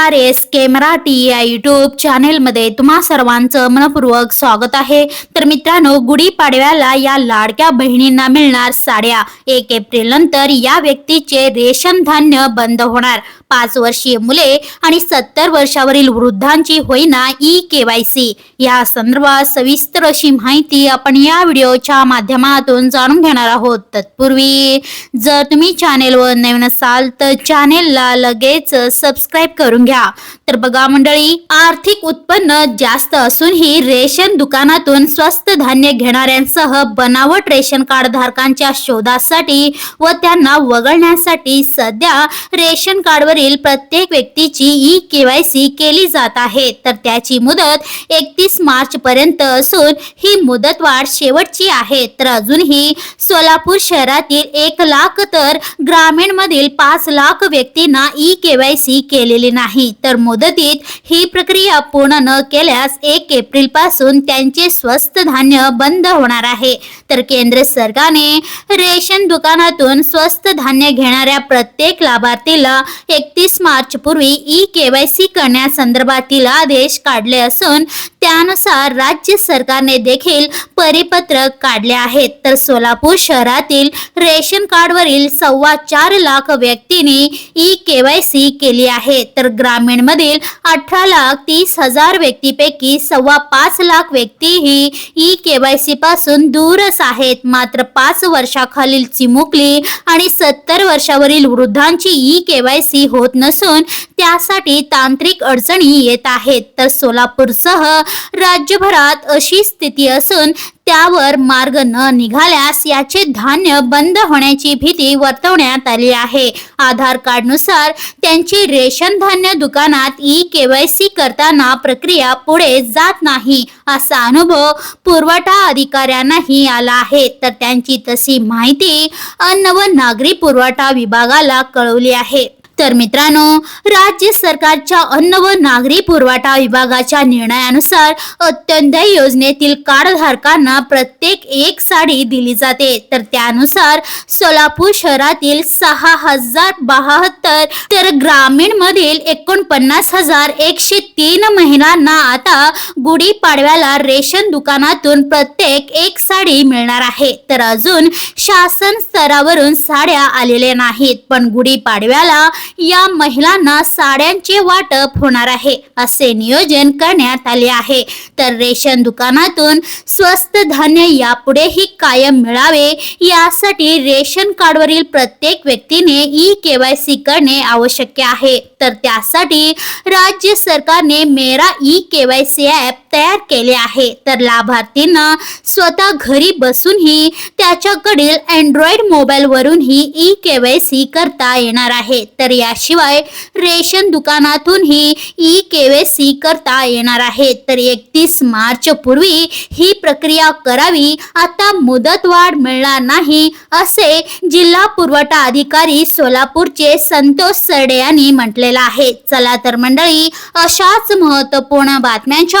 नमस्कार एस के मराठी या युट्यूब चॅनेलमध्ये तुम्हा सर्वांचं मनपूर्वक स्वागत आहे. तर मित्रांनो गुढीपाडव्याला या लाडक्या बहिणींना मिळणार साड्या एक एप्रिल नंतर या व्यक्तीचे रेशन धान्य बंद होणार. पाच वर्षीय मुले आणि सत्तर वर्षावरील वृद्धांची होईना ई केवायसी या संदर्भात सविस्तर अशी माहिती आपण या व्हिडिओच्या माध्यमातून जाणून घेणार आहोत. तत्पूर्वी जर तुम्ही चॅनेलवर नवीन असाल तर चॅनेलला लगेच सबस्क्राईब करून घ्या. तर बघा मंडळी आर्थिक उत्पन्न जास्त असूनही रेशन दुकानातून स्वस्त धान्य घेणाऱ्यांसह बनावट रेशन कार्ड धारकांच्या शोधासाठी व त्यांना वगळण्यासाठी सध्या रेशन कार्डवरील प्रत्येक व्यक्तीची ई केवायसी केली जात आहे. तर त्याची मुदत एकतीस मार्च पर्यंत असून ही मुदतवाढ शेवटची आहे. तर अजूनही सोलापूर शहरातील एक लाख तर ग्रामीणमधील पाच लाख व्यक्तींना ई केवायसी केलेली नाही. तर मुदतीत ही प्रक्रिया पूर्ण न केल्यास एक एप्रिलपासून त्यांचे स्वस्त धान्य बंद होणार आहे. तर केंद्र सरकारने रेशन दुकानातून स्वस्त धान्य घेणाऱ्या प्रत्येक लाभार्थीला एकतीस मार्च पूर्वी ई केवायसी करण्यासंदर्भातील आदेश काढले असून त्यानुसार राज्य सरकारने देखील परिपत्रक काढले आहेत तर सोलापूर शहरातील रेशन कार्डवरील सव्वा चार लाख व्यक्तींनी ई केवायसी केली आहे. तर ग्रामीणमधील अठरा लाख तीस हजार व्यक्तीपैकी सव्वा पाच लाख व्यक्ती ही ई केवायसी पासून दूरच आहेत. मात्र पाच वर्षाखालील चिमुकली आणि सत्तर वर्षावरील वृद्धांची ई केवायसी होत नसून त्यासाठी तांत्रिक अडचणी येत आहेत. तर सोलापूरसह राज्यभरात अशी स्थिती असून त्यावर मार्ग न निघाल्यास याचे धान्य बंद होण्याची भीती वर्तवण्यात आली आहे. आधार कार्डनुसार त्यांची रेशन धान्य दुकानात ई केवायसी करताना प्रक्रिया पुढे जात नाही असा अनुभव पुरवठा अधिकाऱ्यांनाही आला आहे. तर त्यांची तशी माहिती अन्न व नागरी पुरवठा विभागाला कळवली आहे. तर मित्रांनो राज्य सरकारच्या अन्न व नागरी पुरवठा विभागाच्या निर्णयानुसार अत्यंत योजनेतील कार्डधारकांना प्रत्येक एक साडी दिली जाते. तर त्यानुसार सोलापूर शहरातील सहा हजार बहात्तर तर ग्रामीण मधील एकोणपन्नास हजार एकशे तीन महिलांना आता गुढीपाडव्याला रेशन दुकानातून प्रत्येक एक साडी मिळणार आहे. तर अजून शासन स्तरावरून साड्या आलेल्या नाहीत. पण गुढीपाडव्याला या महिलांना साड्यांचे वाटप होणार आहे असे नियोजन करण्यात आले आहे. तर रेशन दुकानातून स्वस्त धान्य यापुढेही कायम मिळावे यासाठी रेशन कार्डवरील प्रत्येक व्यक्तीने ई केवायसी करणे आवश्यक आहे. तर त्यासाठी राज्य सरकारने मेरा ई केवायसी ॲप तयार केले आहे. तर लाभार्थींना स्वतः घरी बसूनही त्याच्याकडील अँड्रॉइड मोबाईल वरूनही ई केवायसी करता येणार आहे. तर याशिवाय रेशन दुकानातूनही ई केवायसी करता येणार आहे. तर एकतीस मार्च पूर्वी ही प्रक्रिया करावी. आता मुदतवाढ मिळणार नाही असे जिल्हा पुरवठा अधिकारी सोलापूरचे संतोष सरडे यांनी म्हटलेलं आहे. चला तर मंडळी अशाच महत्त्वपूर्ण बातम्यांच्या